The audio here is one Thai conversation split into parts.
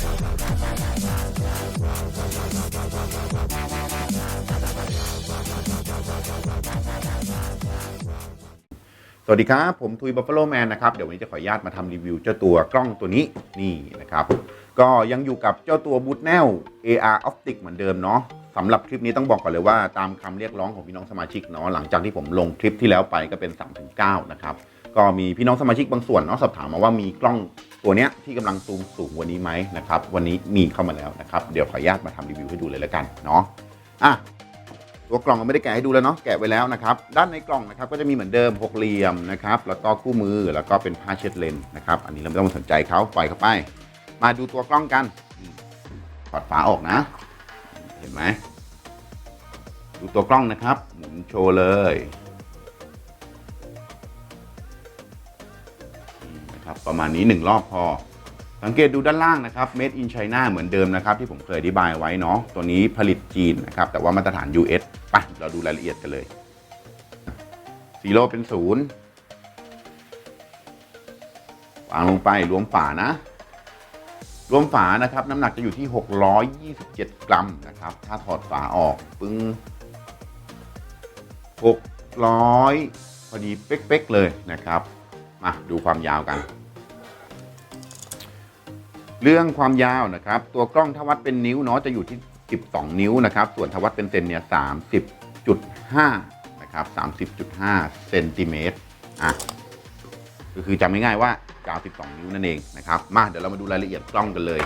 สวัสดีครับ ผมทุยบัฟฟ a โลแมนนะครับ เดี๋ยววันนี้จะขออนุญาตมาทำรีวิวเจ้าตัวกล้องตัวนี้นี่นะครับ ก็ยังอยู่กับเจ้าตัวบูทแนล AR Optic เหมือนเดิมเนาะสำหรับคลิปนี้ต้องบอกก่อนเลยว่าตามคำเรียกร้องของพี่น้องสมาชิกเนาะหลังจากที่ผมลงคลิปที่แล้วไปก็เป็น 3-9 นะครับ ก็มีพี่น้องสมาชิกบางส่วนเนาะสอบถามมาว่ามีกล้องตัวเนี้ยที่กำลังซูมสูงวันนี้ไหมนะครับวันนี้มีเข้ามาแล้วนะครับเดี๋ยวขออนุญาตมาทำรีวิวให้ดูเลยแล้วกันเนาะอะตัวกล่องก็ไม่ได้แกะให้ดูแล้วเนาะแกะไว้แล้วนะครับด้านในกล่องนะครับก็จะมีเหมือนเดิมหกเหลี่ยมนะครับแล้วก็คู่มือแล้วก็เป็นผ้าเช็ดเลนนะครับอันนี้เราไม่ต้องสนใจเขาปล่อยเข้าไป มาดูตัวกล้องกันถอดฝาออกนะ เห็นไหมดูตัวกล้องนะครับหมุนโชว์เลย นะครับประมาณนี้หนึ่งรอบพอ สังเกตดูด้านล่างนะครับ Made in China เหมือนเดิมนะครับ ที่ผมเคยอธิบายไว้เนาะตัวนี้ผลิตจีนนะครับ แต่ว่ามาตรฐาน US ไปเราดูรายละเอียดกันเลยซีโร่เป็นศูนย์วางลงไปรวมฝานะ รวมฝานะครับ น้ำหนักจะอยู่ที่ 627 กรัมนะครับ ถ้าถอดฝาออกปึ้ง600 พอดีเป๊กๆเลยนะครับ มาดูความยาวกัน เรื่องความยาวนะครับ ตัวกล้องถ้าวัดเป็นนิ้วเนาะจะอยู่ที่ 12 นิ้วนะครับ ส่วนถ้าวัดเป็นเซนเนี่ย30.5 นะครับ 30.5 เซนติเมตรอะก็คือจำง่ายๆว่ากาว12 นิ้วนั่นเองนะครับ มาเดี๋ยวเรามาดูรายละเอียดกล้องกันเลย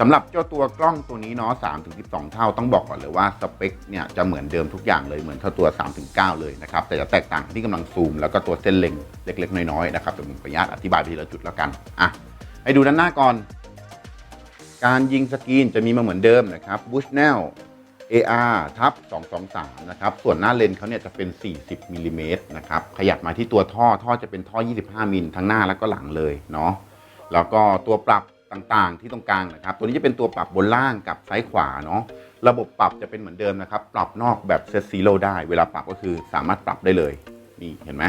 สำหรับเจ้าตัวกล้องตัวนี้เนาะ3-12 เท่าต้องบอกก่อนเลยว่าสเปคเนี่ยจะเหมือนเดิมทุกอย่างเลยเหมือนเท่าตัว3-9เลยนะครับ แต่จะแตกต่างที่กำลังซูมแล้วก็ตัวเส้นเล็งเล็ก ๆ น้อยๆนะครับเดี๋ยวผมขออนุญาตอธิบายไปทีละจุดแล้วกันอะให้ดูด้านหน้าก่อน การยิงสกรีนจะมีมาเหมือนเดิมนะครับ Bushnell AR ทับ223 นะครับ ส่วนหน้าเลนเขาเนี่ยจะเป็น 40มิลลิเมตรนะครับ ขยับมาที่ตัวท่อ ท่อจะเป็นท่อ 25 มิลทั้งหน้าแล้วก็หลังเลยเนาะ แล้วก็ตัวปรับต่างๆที่ตรงกลางนะครับ ตัวนี้จะเป็นตัวปรับบนล่างกับซ้ายขวาเนาะ ระบบปรับจะเป็นเหมือนเดิมนะครับ ปรับนอกแบบเซตซีโร่ได้ เวลาปรับก็คือสามารถปรับได้เลย นี่เห็นไหม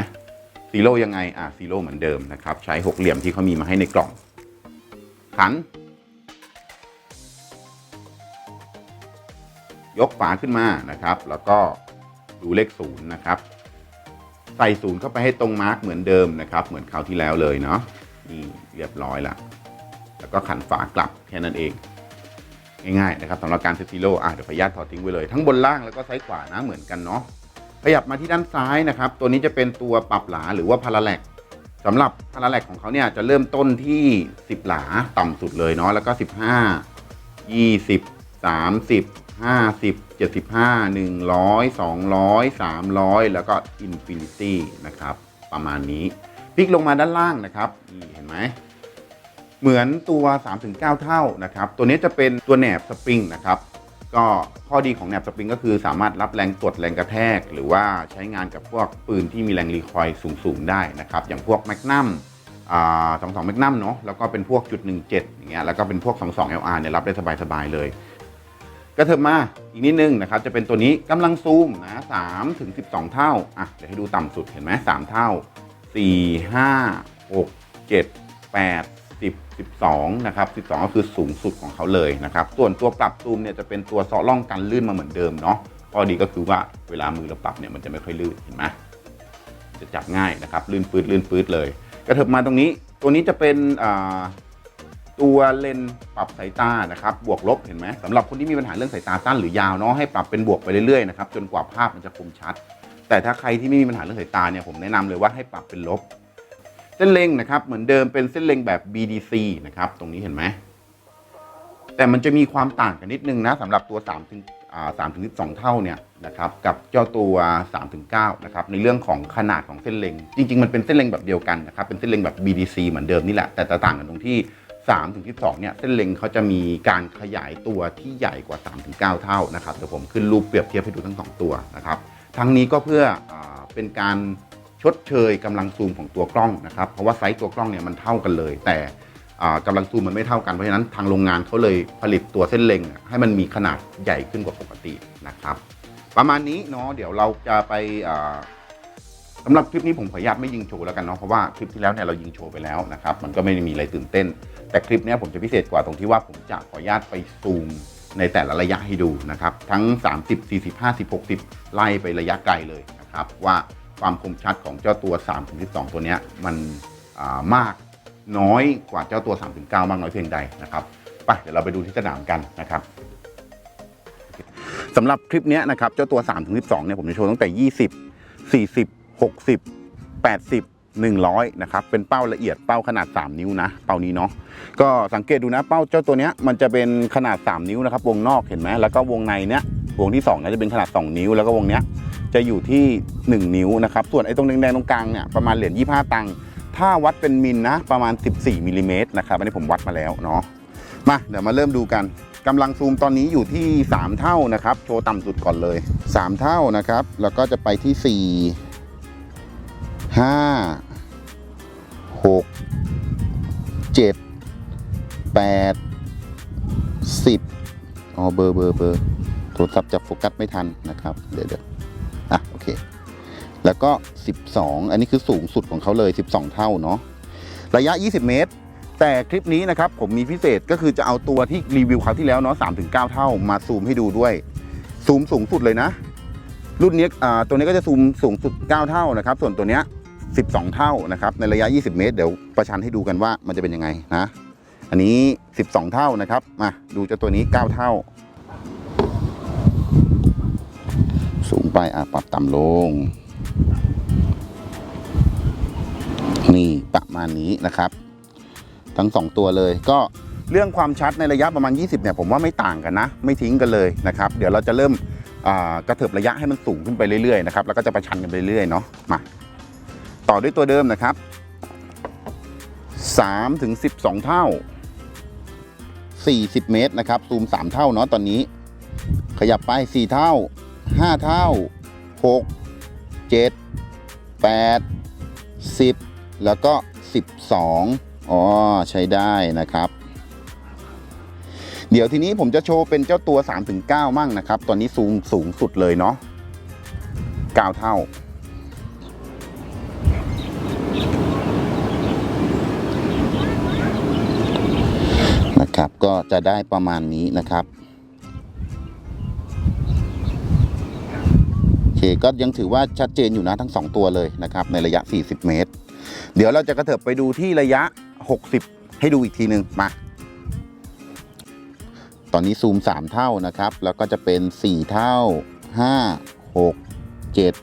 ซีโร่ยังไง อะซีโร่เหมือนเดิมนะครับ ใช้หกเหลี่ยมที่เขามีมาให้ในกล่อง ขัน ยกฝาขึ้นมานะครับ แล้วก็ดูเลขศูนย์นะครับ ใส่ศูนย์เข้าไปให้ตรงมาร์กเหมือนเดิมนะครับ เหมือนคราวที่แล้วเลยเนาะนี่เรียบร้อยละแล้วก็ขันฝากลับแค่นั้นเองง่ายๆนะครับสำหรับการเซตซีโร่อะเดี๋ยวขออนุญาตถอดทิ้งไว้เลย ทั้งบนล่างแล้วก็ซ้ายขวานะเหมือนกันเนาะขยับมาที่ด้านซ้ายนะครับ ตัวนี้จะเป็นตัวปรับหลาหรือว่าพาราแลกสำหรับพาราแลกของเขาเนี่ยจะเริ่มต้นที่ 10 หลาต่ำสุดเลยเนาะแล้วก็ 15 20 30 50 75 100 200 300แล้วก็ Infinity นะครับ ประมาณนี้พลิกลงมาด้านล่างนะครับนี่เห็นไหมเหมือนตัว 3-9 เท่านะครับ ตัวนี้จะเป็นตัวแหนบสปริงนะครับ ก็ข้อดีของแหนบสปริงก็คือสามารถรับแรงกดแรงกระแทก หรือว่าใช้งานกับพวกปืนที่มีแรงรีคอยล์สูงๆได้นะครับ อย่างพวกแมกนัมสอ่า22แมกนัมเนาะแล้วก็เป็นพวกจุด17อย่างเงี้ยแล้วก็เป็นพวก22 LR เนี่ยรับได้สบายๆเลย ก็เถิบมาอีกนิดนึงนะครับจะเป็นตัวนี้กำลังซูมนะ3ถึง12เท่าอะเดี๋ยวให้ดูต่ำสุดเห็นไหม3เท่า4 5 6 7 8 10 12นะครับ12ก็คือสูงสุดของเขาเลยนะครับ ส่วนตัวปรับซูมเนี่ยจะเป็นตัวเซาะล่องกันลื่นมาเหมือนเดิมเนาะข้อดีก็คือว่าเวลามือเราปรับเนี่ยมันจะไม่ค่อยลื่นเห็นไหมจะจับง่ายนะครับลื่นปืดลื่นปืดเลยกระเถิบมาตรงนี้ตัวนี้จะเป็นอ่า ตัวเลนปรับสายตานะครับบวกลบเห็นไหมสำหรับคนที่มีปัญหาเรื่องสายตาสั้นหรือยาวเนาะให้ปรับเป็นบวกไปเรื่อยๆนะครับจนกว่าภาพมันจะคมชัด แต่ถ้าใครที่ไม่มีปัญหาเรื่องสายตาเนี่ยผมแนะนำเลยว่าให้ปรับเป็นลบ เส้นเล็งนะครับเหมือนเดิมเป็นเส้นเล็งแบบ BDC นะครับตรงนี้เห็นไหมแต่มันจะมีความต่างกันนิดนึงนะสำหรับตัว3ถึงอ่า3ถึง12เท่าเนี่ยนะครับกับเจ้าตัว3ถึง9นะครับในเรื่องของขนาดของเส้นเล็ง จริง ๆ มันเป็นเส้นเล็งแบบเดียวกันนะครับเป็นเส้นเล็งแบบ BDC เหมือนเดิมนี่แหละแต่ต่างกันตรงที่ 3ถึง12เนี่ยเส้นเล็งเขาจะมีการขยายตัวที่ใหญ่กว่า3ถึง9เท่านะครับเดี๋ยวผมขึ้นรูปเปรียบเทียบให้ดูทั้งสองตัวนะครับทั้งนี้ก็เพื่ออเป็นการชดเชยกำลังซูมของตัวกล้องนะครับเพราะว่าไซส์ตัวกล้องเนี่ยมันเท่ากันเลย แต่อ่ากำลังซูมมันไม่เท่ากันเพราะฉะนั้นทางโรงงานเขาเลยผลิตตัวเส้นเล็ง ให้มันมีขนาดใหญ่ขึ้นกว่าปกตินะครับประมาณนี้เนาะเดี๋ยวเราจะไปสำหรับคลิปนี้ผมขออนุญาตไม่ยิงโชว์แล้วกันเนาะเพราะว่าคลิปที่แล้วเนี่ยเรายิงโชว์ไปแล้วนะครับมันก็ไม่ได้มีอะไรตื่นเต้น แต่คลิปนี้ผมจะพิเศษกว่าตรงที่ว่าผมจะขออนุญาตไปซูมในแต่ละระยะให้ดูนะครับ ทั้ง 30 40 50 60 ไล่ไประยะไกลเลยนะครับ ว่าความคมชัดของเจ้าตัว 3-12 ตัวนี้มันามากน้อยกว่าเจ้าตัว 3-9 มากน้อยเพียงใดนะครับไปเดี๋ยวเราไปดูที่สนามกันนะครับสำหรับคลิปนี้นะครับ เจ้าตัว 3-12 เนี่ยผมจะโชว์ตั้งแต่ 20 40 60 80 100นะครับเป็นเป้าละเอียดเป้าขนาด 3 นิ้วนะเป้านี้เนาะก็สังเกตดูนะเป้าเจ้าตัวเนี้ยมันจะเป็นขนาด 3 นิ้วนะครับวงนอกเห็นไหมแล้วก็วงในเนี้ยวงที่2เนี่ยจะเป็นขนาด 2 นิ้ว แล้วก็วงเนี้ยจะอยู่ที่ 1 นิ้วนะครับส่วนไอ้ตรงแดงๆตรงกลางเนี่ยประมาณเหรียญ25 ตังค์ถ้าวัดเป็นมิลนะประมาณ 14มิลลิเมตรนะครับอันนี้ผมวัดมาแล้วเนาะมาเดี๋ยวมาเริ่มดูกันกำลังซูมตอนนี้อยู่ที่ 3 เท่านะครับโชว์ต่ำสุดก่อนเลย 3 เท่านะครับ แล้วก็จะไปที่ 4 5 6 7 8 10อ๋อเบอร์เบอร์เบอร์โทรศัพท์จับโฟกัสไม่ทันนะครับ เดี๋ยวเดี๋ยวอะโอเค แล้วก็ 12 อันนี้คือสูงสุดของเขาเลย 12 เท่าเนาะระยะ 20 เมตร แต่คลิปนี้นะครับ ผมมีพิเศษก็คือจะเอาตัวที่รีวิวคราวที่แล้วเนาะ3ถึง9เท่ามาซูมให้ดูด้วย ซูมสูงสุดเลยนะ รุ่นนี้อ่าตัวนี้ก็จะซูมสูงสุด 9 เท่านะครับ ส่วนตัวเนี้ย 12 เท่านะครับในระยะ 20 เมตร เดี๋ยวประชันให้ดูกันว่ามันจะเป็นยังไงนะ อันนี้ 12 เท่านะครับมาดูเจ้าตัวนี้ 9 เท่า สูงไปอะปรับต่ำลง นี่ประมาณนี้นะครับ ทั้ง 2 ตัวเลยก็เรื่องความชัดในระยะประมาณ 20 เนี่ย ผมว่าไม่ต่างกันนะ ไม่ทิ้งกันเลยนะครับ เดี๋ยวเราจะเริ่มกระเถิบระยะให้มันสูงขึ้นไปเรื่อยๆนะครับ แล้วก็จะประชันกันไปเรื่อยๆเนาะ มา ต่อด้วยตัวเดิมนะครับ3ถึง12 เท่า 40 เมตรนะครับ ซูม 3 เท่าเนาะตอนนี้ ขยับไป 4 เท่า 5 เท่า 6 7 8 10 แล้วก็ 12 อ๋อ ใช้ได้นะครับ เดี๋ยวทีนี้ผมจะโชว์เป็นเจ้าตัว 3-9 มั่งนะครับ ตอนนี้สูงสูงสุดเลยเนาะ9เท่า จะได้ประมาณนี้นะครับโอเคก็ยังถือว่าชัดเจนอยู่นะทั้ง 2 ตัวเลยนะครับ ในระยะ 40 เมตร เดี๋ยวเราจะกระเถิบไปดูที่ระยะ 60 ให้ดูอีกทีหนึ่งมาตอนนี้ซูม 3 เท่านะครับ แล้วก็จะเป็น 4 เท่า 5 6 7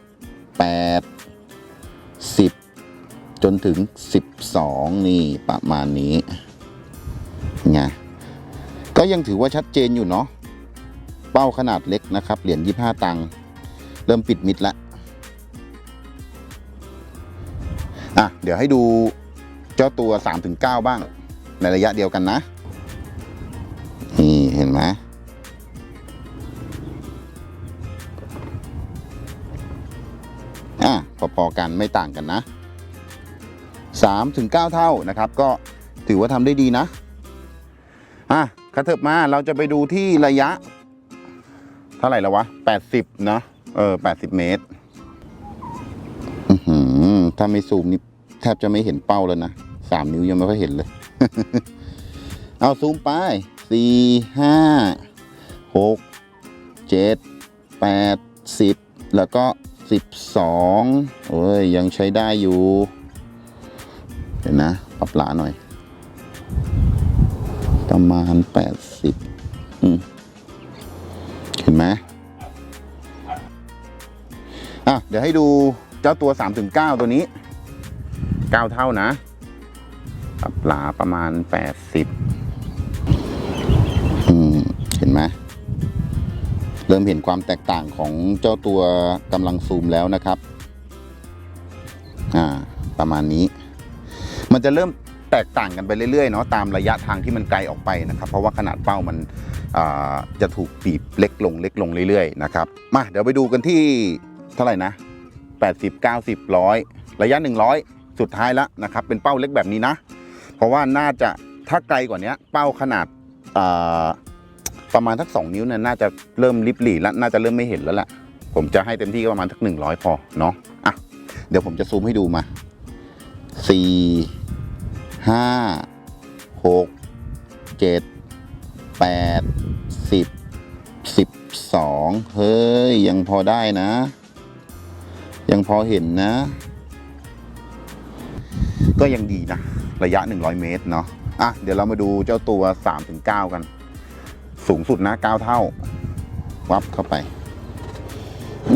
8 10 จนถึง 12 นี่ประมาณนี้ไง ก็ยังถือว่าชัดเจนอยู่เนาะเป้าขนาดเล็กนะครับ เหรียญ25 ตังค์เริ่มปิดมิดล้วอะเดี๋ยวให้ดูเจ้าตัว 3-9 บ้าง ในระยะเดียวกันนะ นี่เห็นไหมอะพอๆกันไม่ต่างกันนะ 3-9 เท่านะครับ ก็ถือว่าทำได้ดีนะ อะ กระเถิบมาเราจะไปดูที่ระยะ เท่าไหร่แล้ววะ 80 เนอะเออ 80 เมตรอือหือถ้าไม่ซูมนี่แทบจะไม่เห็นเป้าแล้วนะสามนิ้วยังไม่ค่อยเห็นเลย เอาซูมไปสี่ห้าหกเจ็ดแปดสิบแล้วก็สิบสองเอ้ยยังใช้ได้อยู่เดี๋ยวนะ ปรับหลาหน่อย ประมาณแปดสิบอืมเห็นไหมอะ เดี๋ยวให้ดูเจ้าตัว 3-9 ตัวนี้ 9 เท่านะปรับหลาประมาณ 80อืม เห็นไหมเริ่มเห็นความแตกต่างของเจ้าตัวกำลังซูมแล้วนะครับ อ่า ประมาณนี้ มันจะเริ่ม แตกต่างกันไปเรื่อยๆเนาะตามระยะทางที่มันไกลออกไปนะครับ เพราะว่าขนาดเป้ามันจะถูกบีบเล็กลงเล็กลงเรื่อยๆนะครับมาเดี๋ยวไปดูกันที่เท่าไหร่นะ 80 90 100 ระยะ 100 สุดท้ายแล้วนะครับเป็นเป้าเล็กแบบนี้นะ เพราะว่าน่าจะถ้าไกลกว่านี้เป้าขนาดประมาณสัก2นิ้วเนี่ยน่าจะเริ่มริบหรี่แล้วน่าจะเริ่มไม่เห็นแล้วแหละผมจะให้เต็มที่ก็ประมาณสัก100 พอเนาะอะเดี๋ยวผมจะซูมให้ดูมา4 5 6เจ็ดแปดสิบสิบสองเฮ้ย ยังพอได้นะ ยังพอเห็นนะ ก็ยังดีนะ ระยะ 100 เมตรเนาะอะ เดี๋ยวเรามาดูเจ้าตัว 3-9 กัน สูงสุดนะ 9 เท่า วับเข้าไป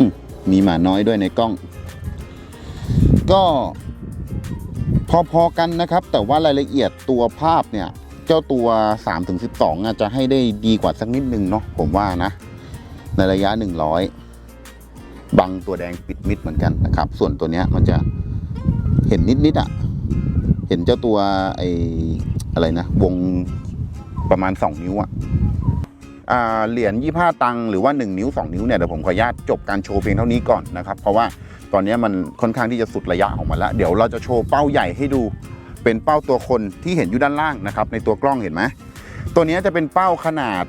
มมีหมาน้อยด้วยในกล้อง ก็ พอๆกันนะครับ แต่ว่ารายละเอียดตัวภาพเนี่ยเจ้าตัว 3-12อาจจะให้ได้ดีกว่าสักนิดนึงเนาะผมว่านะ ในระยะ 100 บังตัวแดงปิดมิดเหมือนกันนะครับ ส่วนตัวเนี้ยมันจะเห็นนิดๆอะ่ะ เห็นเจ้าตัวไออะไรนะ วงประมาณ 2 นิ้วอะ่ะ เหรียญยี่ห้าตังหรือว่า 1 นิ้ว 2 นิ้วเนี่ยเดี๋ยวผมขออนุญาตจบการโชว์เพียงเท่านี้ก่อนนะครับเพราะว่าตอนนี้มันค่อนข้างที่จะสุดระยะของมันแล้ว เดี๋ยวเราจะโชว์เป้าใหญ่ให้ดู เป็นเป้าตัวคนที่เห็นอยู่ด้านล่างนะครับในตัวกล้องเห็นไหมตัวนี้จะเป็นเป้าขนาด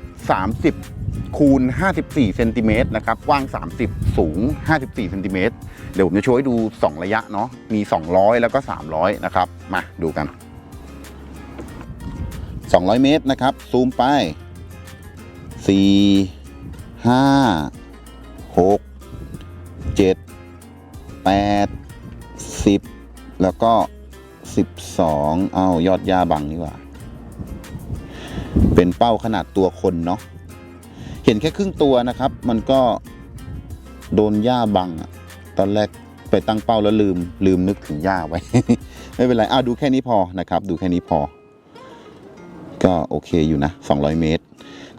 30คูณ54เซนติเมตรนะครับกว้าง 30 สูง 54เซนติเมตรเดี๋ยวผมจะโชว์ให้ดู 2 ระยะเนาะมี 200 แล้วก็ 300 นะครับ มาดูกัน 200 เมตรนะครับ ซูมไป 4 5 6 7 8 10แล้วก็12เอายอดยาบังนี่หว่า เป็นเป้าขนาดตัวคนเนาะเห็นแค่ครึ่งตัวนะครับ มันก็โดนหญ้าบังอะตอนแรกไปตั้งเป้าแล้วลืม ลืมนึกถึงหญ้าไว้ ไม่เป็นไรอ้าวดูแค่นี้พอนะครับ ดูแค่นี้พอ ก็โอเคอยู่นะ 200 เมตร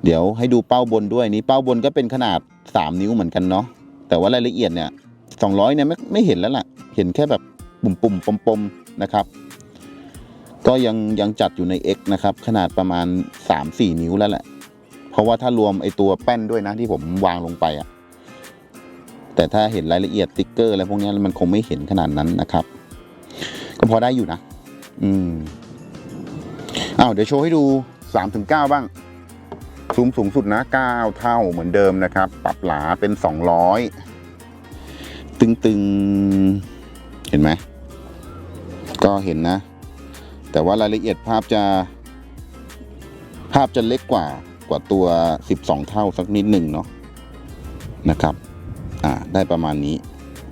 เดี๋ยวให้ดูเป้าบนด้วยนี่เป้าบนก็เป็นขนาด 3 นิ้วเหมือนกันเนาะแต่ว่ารายละเอียดเนี่ย200เนี่ยไม่ไม่เห็นแล้วล่ะ เห็นแค่แบบปุ่มปุ่มปมปมๆนะครับ ก็ยังยังจัดอยู่ใน X นะครับ ขนาดประมาณ 3-4 นิ้วแล้วแหละ เพราะว่าถ้ารวมไอตัวแป้นด้วยนะที่ผมวางลงไปอะแต่ถ้าเห็นรายละเอียดติ๊กเกอร์อะไรพวกนี้มันคงไม่เห็นขนาดนั้นนะครับ ก็พอได้อยู่นะ อืมอ้าวเดี๋ยวโชว์ให้ดูสามถึงเก้าบ้าง ซูมสูงสุดนะเก้าเท่าเหมือนเดิมนะครับ ปรับหลาเป็นสองร้อยตึงๆ เห็นไหม ก็เห็นนะ แต่ว่ารายละเอียดภาพจะ ภาพจะเล็กกว่ากว่าตัว 12 เท่าสักนิดหนึ่งเนาะนะครับ อ่า ได้ประมาณนี้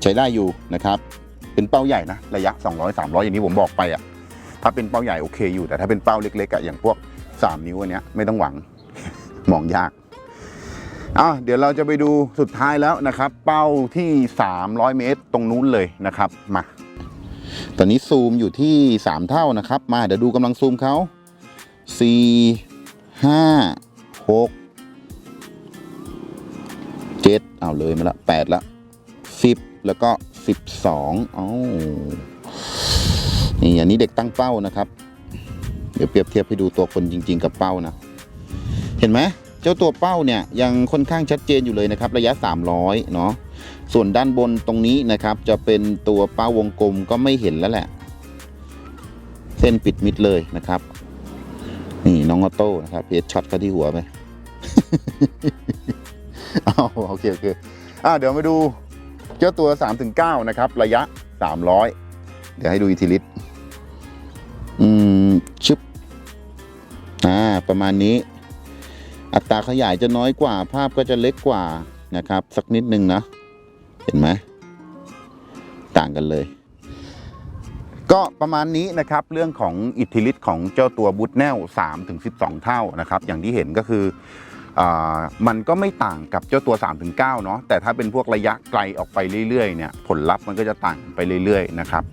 ใช้ได้อยู่นะครับ เป็นเป้าใหญ่นะ ระยะ 200 300 อย่างที่ผมบอกไปอะ่ะ ถ้าเป็นเป้าใหญ่โอเคอยู่ แต่ถ้าเป็นเป้าเล็กๆอะ่ะอย่างพวก 3 นิ้วอันเนี้ยไม่ต้องหวัง มองยากอะเดี๋ยวเราจะไปดูสุดท้ายแล้วนะครับ เป้าที่ 300 เมตรตรงนู้นเลยนะครับมาตอนนี้ซูมอยู่ที่ 3 เท่านะครับ มาเดี๋ยวดูกำลังซูมเขาสี่ห้าหกเจ็ดเอาเลยมาละแปดละสิบแล้วก็สิบสองอ้านี่อันนี้เด็กตั้งเป้านะครับ เดี๋ยวเปรียบเทียบให้ดูตัวคนจริง ๆ กับเป้านะ เห็นไหมเจ้าตัวเป้าเนี่ยยังค่อนข้างชัดเจนอยู่เลยนะครับระยะ 300เนาะส่วนด้านบนตรงนี้นะครับ จะเป็นตัวเป้าวงกลมก็ไม่เห็นแล้วแหละ เส้นปิดมิดเลยนะครับ นี่น้องออโต้นะครับเพจช็อตเข้าที่หัวไปอ้าวโอเคโอเคอ่าเดี๋ยวมาดูเจ้าตัว3ถึง9นะครับ ระยะ 300 เดี๋ยวให้ดูอิทธิฤทธิ์อืมชึบอ่าประมาณนี้ อัตราขยายจะน้อยกว่า ภาพก็จะเล็กกว่านะครับ สักนิดนึงนะ เห็นไหมต่างกันเลย ก็ประมาณนี้นะครับ เรื่องของอิทธิฤทธิ์ของเจ้าตัวบูทแนล3ถึง12 เท่านะครับ อย่างที่เห็นก็คืออมันก็ไม่ต่างกับเจ้าตัว 3-9 เนาะแต่ถ้าเป็นพวกระยะไกลออกไปเรื่อยๆเนี่ยผลลัพธ์มันก็จะต่างไปเรื่อยๆนะครับ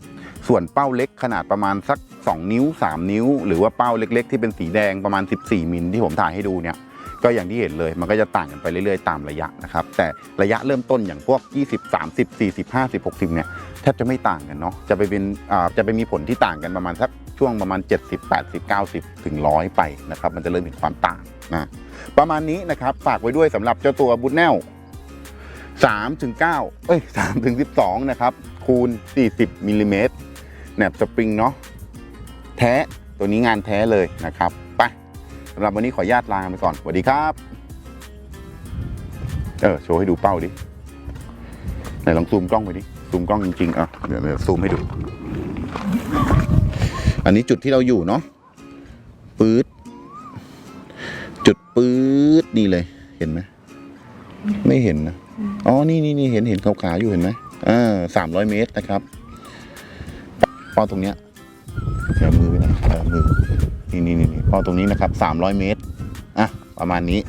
ส่วนเป้าเล็กขนาดประมาณสัก 2 นิ้ว 3 นิ้ว หรือว่าเป้าเล็ก ๆ ที่เป็นสีแดงประมาณ 14 มิลที่ผมถ่ายให้ดูเนี่ย ก็อย่างที่เห็นเลยมันก็จะต่างกันไปเรื่อยๆ ตามระยะนะครับ แต่ระยะเริ่มต้นอย่างพวก 20 30 40 50 60เนี่ยแทบจะไม่ต่างกันเนาะจะไปเป็นอ่าจะไปมีผลที่ต่างกันประมาณสักช่วงประมาณ 70 80 90 ถึง 100 ไปนะครับ มันจะเริ่มเห็นความต่างนะประมาณนี้นะครับฝากไว้ด้วยสำหรับเจ้าตัวบูทแนล3ถึง9เอ้ย3ถึง12 นะครับ คูณ 40มิลลิเมตรแหนบสปริงเนาะแท้ตัวนี้งานแท้เลยนะครับ สำหรับวันนี้ขอญาตลางไปก่อนสวัสดีครับ เออโชว์ให้ดูเป้าดิไหนลองซูมกล้องไปดิซูมกล้องจริงๆอะเดี๋ยวเดี๋ยวซูมให้ดู อันนี้จุดที่เราอยู่เนาะปื๊ดจุดปื๊ดนี่เลยเห็นไหมไม่เห็นนะอ๋อนี่นี่นี่เห็นเห็นขาวาอยู่เห็นไหมอ่าสามร้อยเมตรนะครับป้าตรงเนี้ยเดี๋ยวมือไปไหนเดี๋ยวมือ นี่นี่นี่เป้ตรงนี้นะครับ300 เมตรอะประมาณนี้